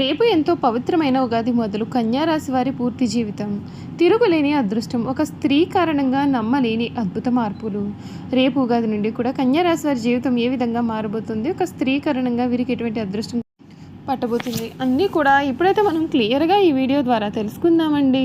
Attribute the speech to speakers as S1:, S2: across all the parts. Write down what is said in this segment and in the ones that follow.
S1: రేపు ఎంతో పవిత్రమైన ఉగాది మొదలు కన్యారాశి వారి పూర్తి జీవితం. తిరుగులేని అదృష్టం ఒక స్త్రీ కారణంగా నమ్మలేని అద్భుత మార్పులు. రేపు ఉగాది నుండి కూడా కన్యారాశి వారి జీవితం ఏ విధంగా మారబోతుంది ఒక స్త్రీ కారణంగా వీరికి ఎటువంటి అదృష్టం పట్టబోతుంది అన్నీ కూడా ఇప్పుడైతే మనం క్లియర్గా ఈ వీడియో ద్వారా తెలుసుకుందామండి.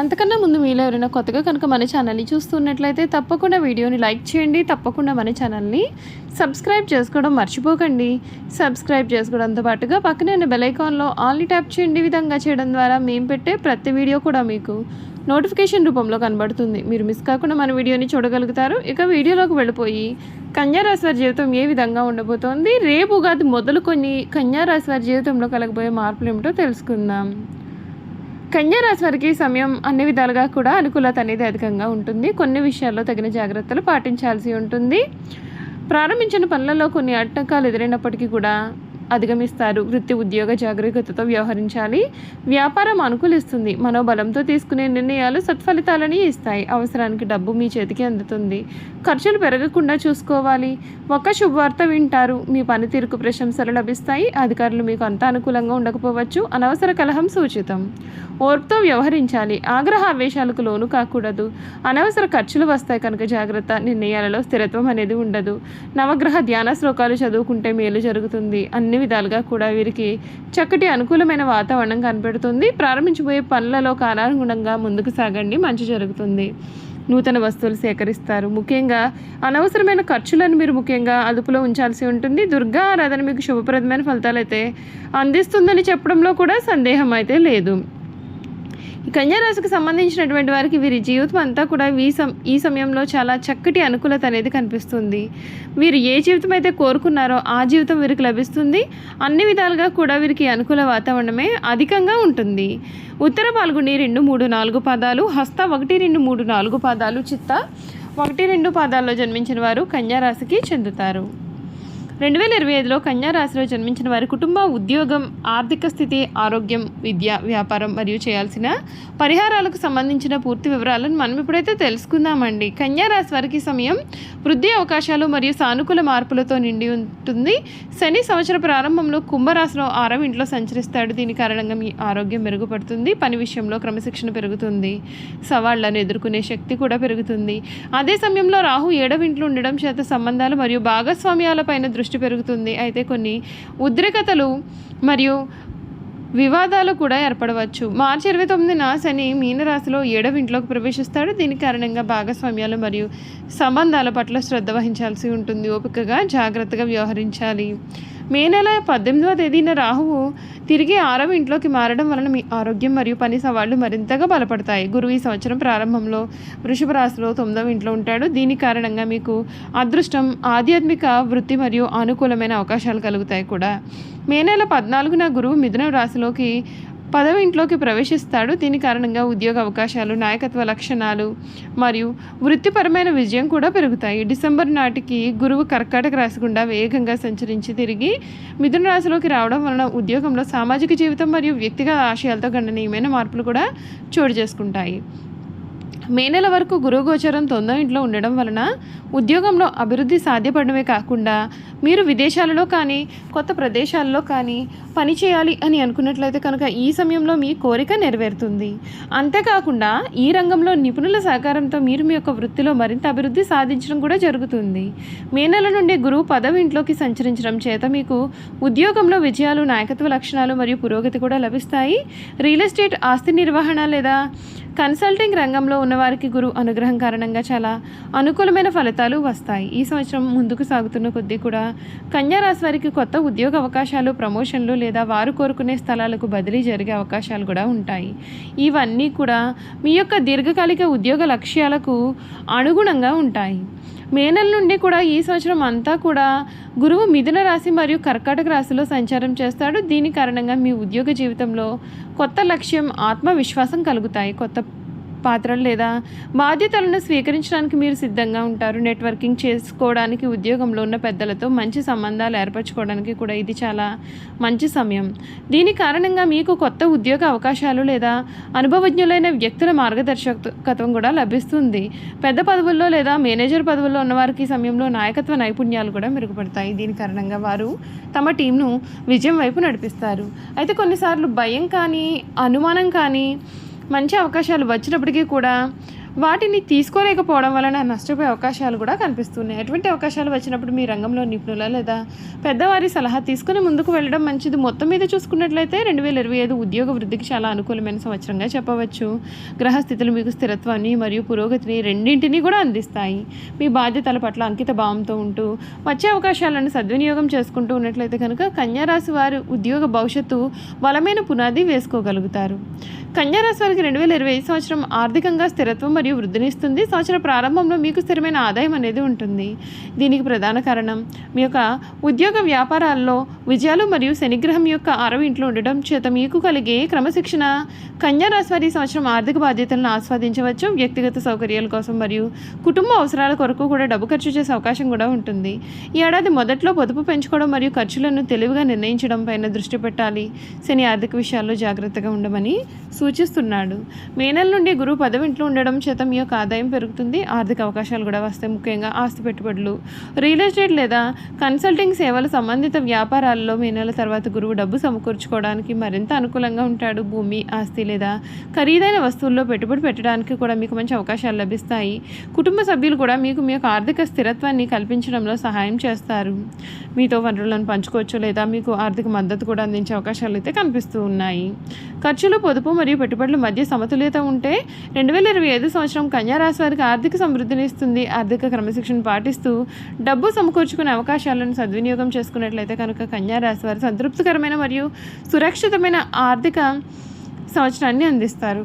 S1: అంతకన్నా ముందు మీలో ఎవరైనా కొత్తగా కనుక మన ఛానల్ని చూస్తున్నట్లయితే తప్పకుండా వీడియోని లైక్ చేయండి తప్పకుండా మన ఛానల్ని సబ్స్క్రైబ్ చేసుకోవడం మర్చిపోకండి. సబ్స్క్రైబ్ చేసుకోవడంతో పాటుగా పక్కనే బెలైకాన్లో బెల్ ఐకాన్లో ఆల్ని ట్యాప్ చేయండి విధంగా చేయడం ద్వారా మేము పెట్టే ప్రతి వీడియో కూడా మీకు నోటిఫికేషన్ రూపంలో కనబడుతుంది. మీరు మిస్ కాకుండా మన వీడియోని చూడగలుగుతారు. ఇక వీడియోలోకి వెళ్ళిపోయి కన్యారాశి వారి జీవితం ఏ విధంగా ఉండబోతోంది? రేపు ఉగాది మొదలుకొని కన్యారాశి వారి జీవితంలో కలగబోయే మార్పులు ఏమిటో తెలుసుకుందాం. కన్యారాశి వారికి సమయం అన్ని విధాలుగా కూడా అనుకూలత అనేది అధికంగా ఉంటుంది. కొన్ని విషయాల్లో తగిన జాగ్రత్తలు పాటించాల్సి ఉంటుంది. ప్రారంభించిన పనులలో కొన్ని ఆటంకాలు ఎదురైనప్పటికీ కూడా అధిగమిస్తారు. వృత్తి ఉద్యోగ జాగ్రత్తతో వ్యవహరించాలి. వ్యాపారం అనుకూలిస్తుంది. మనోబలంతో తీసుకునే నిర్ణయాలు సత్ఫలితాలని ఇస్తాయి. అవసరానికి డబ్బు మీ చేతికి అందుతుంది. ఖర్చులు పెరగకుండా చూసుకోవాలి. ఒక శుభవార్త వింటారు. మీ పనితీరుకు ప్రశంసలు లభిస్తాయి. అధికారులు మీకు అంత అనుకూలంగా ఉండకపోవచ్చు. అనవసర కలహం సూచితం. ఓర్పుతో వ్యవహరించాలి. ఆగ్రహ ఆవేశాలకు లోను కాకూడదు. అనవసర ఖర్చులు వస్తాయి కనుక జాగ్రత్త. నిర్ణయాలలో స్థిరత్వం అనేది ఉండదు. నవగ్రహ ధ్యాన శ్లోకాలు చదువుకుంటే మేలు జరుగుతుంది. అన్ని విధాలుగా కూడా వీరికి చక్కటి అనుకూలమైన వాతావరణం కనపెడుతుంది. ప్రారంభించబోయే పనులలో కాలానుగుణంగా ముందుకు సాగండి. మంచి జరుగుతుంది. నూతన వస్తువులు సేకరిస్తారు. ముఖ్యంగా అనవసరమైన ఖర్చులను మీరు ముఖ్యంగా అదుపులో ఉంచాల్సి ఉంటుంది. దుర్గా ఆరాధన మీకు శుభప్రదమైన ఫలితాలు అయితే అందిస్తుందని చెప్పడంలో కూడా సందేహం అయితే లేదు. కన్యారాశికి సంబంధించినటువంటి వారికి వీరి జీవితం అంతా కూడా ఈ సం ఈ సమయంలో చాలా చక్కటి అనుకూలత అనేది కనిపిస్తుంది. వీరు ఏ జీవితం అయితే కోరుకున్నారో ఆ జీవితం వీరికి లభిస్తుంది. అన్ని విధాలుగా కూడా వీరికి అనుకూల వాతావరణమే అధికంగా ఉంటుంది. ఉత్తర పాల్గొని రెండు మూడు నాలుగు పాదాలు హస్త ఒకటి రెండు మూడు నాలుగు పాదాలు చిత్త ఒకటి రెండు పాదాల్లో జన్మించిన వారు కన్యారాశికి చెందుతారు. రెండు వేల ఇరవై ఐదులో కన్యారాశిలో జన్మించిన వారి కుటుంబ ఉద్యోగం ఆర్థిక స్థితి ఆరోగ్యం విద్య వ్యాపారం మరియు చేయాల్సిన పరిహారాలకు సంబంధించిన పూర్తి వివరాలను మనం ఇప్పుడైతే తెలుసుకుందామండి. కన్యారాశి వారికి సమయం వృద్ధి అవకాశాలు మరియు సానుకూల మార్పులతో నిండి ఉంటుంది. శని సంవత్సర ప్రారంభంలో కుంభరాశిలో ఆరవ ఇంట్లో సంచరిస్తాడు. దీని కారణంగా మీ ఆరోగ్యం మెరుగుపడుతుంది. పని విషయంలో క్రమశిక్షణ పెరుగుతుంది. సవాళ్ళను ఎదుర్కొనే శక్తి కూడా పెరుగుతుంది. అదే సమయంలో రాహు ఏడవ ఇంట్లో ఉండడం చేత సంబంధాలు మరియు భాగస్వామ్యాలపైన దృష్టి దృష్టి పెరుగుతుంది. అయితే కొన్ని ఉద్రికతలు మరియు వివాదాలు కూడా ఏర్పడవచ్చు. మార్చి ఇరవై తొమ్మిదిన శని మీనరాశిలో ఏడవ ఇంట్లోకి ప్రవేశిస్తాడు. దీని కారణంగా భాగస్వామ్యాలు మరియు సంబంధాల పట్ల శ్రద్ధ వహించాల్సి ఉంటుంది. ఓపికగా జాగ్రత్తగా వ్యవహరించాలి. మే నెల పద్దెనిమిదవ తేదీన రాహువు తిరిగి ఆరవ ఇంట్లోకి మారడం వలన మీ ఆరోగ్యం మరియు పని సవాళ్ళు మరింతగా బలపడతాయి. గురువు ఈ సంవత్సరం ప్రారంభంలో వృషభ రాశిలో తొమ్మిదవ ఇంట్లో ఉంటాడు. దీని కారణంగా మీకు అదృష్టం ఆధ్యాత్మిక వృత్తి మరియు అనుకూలమైన అవకాశాలు కలుగుతాయి కూడా. మే నెల పద్నాలుగున గురువు మిథున రాశిలోకి పదవ ఇంట్లోకి ప్రవేశిస్తాడు. దీని కారణంగా ఉద్యోగ అవకాశాలు నాయకత్వ లక్షణాలు మరియు వృత్తిపరమైన విజయం కూడా పెరుగుతాయి. డిసెంబర్ నాటికి గురువు కర్కాటక రాశి గుండా వేగంగా సంచరించి తిరిగి మిథున రాశిలోకి రావడం వలన ఉద్యోగంలో సామాజిక జీవితం మరియు వ్యక్తిగత ఆశయాలతో గణనీయమైన మార్పులు కూడా చోటు చేసుకుంటాయి. మే నెల వరకు గురుగోచరం తొందర ఇంట్లో ఉండడం వలన ఉద్యోగంలో అభివృద్ధి సాధ్యపడమే కాకుండా మీరు విదేశాలలో కానీ కొత్త ప్రదేశాల్లో కానీ పని చేయాలి అని అనుకున్నట్లయితే కనుక ఈ సమయంలో మీ కోరిక నెరవేరుతుంది. అంతేకాకుండా ఈ రంగంలో నిపుణుల సహకారంతో మీరు మీ యొక్క వృత్తిలో మరింత అభివృద్ధి సాధించడం కూడా జరుగుతుంది. మే నెల నుండి గురువు పదవి ఇంట్లోకి సంచరించడం చేత మీకు ఉద్యోగంలో విజయాలు నాయకత్వ లక్షణాలు మరియు పురోగతి కూడా లభిస్తాయి. రియల్ ఎస్టేట్ ఆస్తి నిర్వహణ లేదా కన్సల్టింగ్ రంగంలో ఉన్నవారికి గురువు అనుగ్రహం కారణంగా చాలా అనుకూలమైన ఫలితాలు వస్తాయి. ఈ సంవత్సరం ముందుకు సాగుతున్న కొద్దీ కూడా కన్యా రాశి వారికి కొత్త ఉద్యోగ అవకాశాలు ప్రమోషన్లు లేదా వారు కోరుకునే స్థలాలకు బదిలీ జరిగే అవకాశాలు కూడా ఉంటాయి. ఇవన్నీ కూడా మీ యొక్క దీర్ఘకాలిక ఉద్యోగ లక్ష్యాలకు అనుగుణంగా ఉంటాయి. మే నెల నుండి కూడా ఈ సంవత్సరం అంతా కూడా గురువు మిథున రాశి మరియు కర్కాటక రాశిలో సంచారం చేస్తాడు. దీని కారణంగా మీ ఉద్యోగ జీవితంలో కొత్త లక్ష్యం ఆత్మవిశ్వాసం కలుగుతాయి. కొత్త పాత్రలు లేదా బాధ్యతలను స్వీకరించడానికి మీరు సిద్ధంగా ఉంటారు. నెట్వర్కింగ్ చేసుకోవడానికి ఉద్యోగంలో ఉన్న పెద్దలతో మంచి సంబంధాలు ఏర్పరచుకోవడానికి కూడా ఇది చాలా మంచి సమయం. దీని కారణంగా మీకు కొత్త ఉద్యోగ అవకాశాలు లేదా అనుభవజ్ఞులైన వ్యక్తుల మార్గదర్శకత్వం కూడా లభిస్తుంది. పెద్ద పదవుల్లో లేదా మేనేజర్ పదవుల్లో ఉన్నవారికి సమయంలో నాయకత్వ నైపుణ్యాలు కూడా మెరుగుపడతాయి. దీని కారణంగా వారు తమ టీంను విజయం వైపు నడిపిస్తారు. అయితే కొన్నిసార్లు భయం కానీ అనుమానం కానీ మంచి అవకాశాలు వచ్చినప్పటికీ కూడా వాటిని తీసుకోలేకపోవడం వలన నష్టపోయే అవకాశాలు కూడా కనిపిస్తున్నాయి. ఎటువంటి అవకాశాలు వచ్చినప్పుడు మీ రంగంలో నిపుణుల లేదా పెద్దవారి సలహా తీసుకుని ముందుకు వెళ్ళడం మంచిది? మొత్తం మీద చూసుకున్నట్లయితే రెండు వేల ఇరవై ఐదు ఉద్యోగ వృద్ధికి చాలా అనుకూలమైన సంవత్సరంగా చెప్పవచ్చు. గ్రహస్థితులు మీకు స్థిరత్వాన్ని మరియు పురోగతిని రెండింటినీ కూడా అందిస్తాయి. మీ బాధ్యతల పట్ల అంకిత భావంతో ఉంటూ వచ్చే అవకాశాలను సద్వినియోగం చేసుకుంటూ ఉన్నట్లయితే కనుక కన్యారాశి వారు ఉద్యోగ భవిష్యత్తు బలమైన పునాది వేసుకోగలుగుతారు. కన్యారాశి వారికి రెండు వేల ఇరవై ఐదు సంవత్సరం ఆర్థికంగా స్థిరత్వం మరియు వృద్ధినిస్తుంది. సంవత్సర ప్రారంభంలో మీకు స్థిరమైన ఆదాయం అనేది ఉంటుంది. దీనికి ప్రధాన కారణం మీ యొక్క ఉద్యోగ వ్యాపారాల్లో విజయాలు మరియు శనిగ్రహం యొక్క ఆరవ ఇంట్లో ఉండడం చేత మీకు కలిగే క్రమశిక్షణ కన్యారాశి వారి సంవత్సరం ఆర్థిక బాధ్యతలను ఆస్వాదించవచ్చు. వ్యక్తిగత సౌకర్యాల కోసం మరియు కుటుంబ అవసరాల కొరకు కూడా డబ్బు ఖర్చు చేసే అవకాశం కూడా ఉంటుంది. ఈ ఏడాది మొదట్లో పొదుపు పెంచుకోవడం మరియు ఖర్చులను తెలివిగా నిర్ణయించడం పైన దృష్టి పెట్టాలి. శని ఆర్థిక విషయాల్లో జాగ్రత్తగా ఉండమని సూచిస్తున్నాడు. మే నెల నుండి గురువు పదవి ఇంట్లో ఉండడం చేత మీ యొక్క ఆదాయం పెరుగుతుంది ఆర్థిక అవకాశాలు కూడా వస్తాయి. ముఖ్యంగా ఆస్తి పెట్టుబడులు. రియల్ ఎస్టేట్ లేదా కన్సల్టింగ్ సేవలు సంబంధిత వ్యాపారాల్లో మే నెల తర్వాత గురువు డబ్బు సమకూర్చుకోవడానికి మరింత అనుకూలంగా ఉంటాడు. భూమి ఆస్తి లేదా ఖరీదైన వస్తువుల్లో పెట్టుబడి పెట్టడానికి కూడా మీకు మంచి అవకాశాలు లభిస్తాయి. కుటుంబ సభ్యులు కూడా మీకు మీ యొక్క ఆర్థిక స్థిరత్వాన్ని కల్పించడంలో సహాయం చేస్తారు. మీతో వనరులను పంచుకోవచ్చు లేదా మీకు ఆర్థిక మద్దతు కూడా అందించే అవకాశాలు అయితే కనిపిస్తూ ఉన్నాయి. ఖర్చులు పొదుపు మరియు పెట్టుబడుల మధ్య సమతుల్యత ఉంటే రెండు వేల ఇరవై ఐదు సంవత్సరం కన్యారాశి వారికి ఆర్థిక సమృద్ధిని ఇస్తుంది. ఆర్థిక క్రమశిక్షణ పాటిస్తూ డబ్బు సమకూర్చుకునే అవకాశాలను సద్వినియోగం చేసుకున్నట్లయితే కనుక కన్యారాశి వారు సంతృప్తికరమైన మరియు సురక్షితమైన ఆర్థిక సంవత్సరాన్ని అందిస్తారు.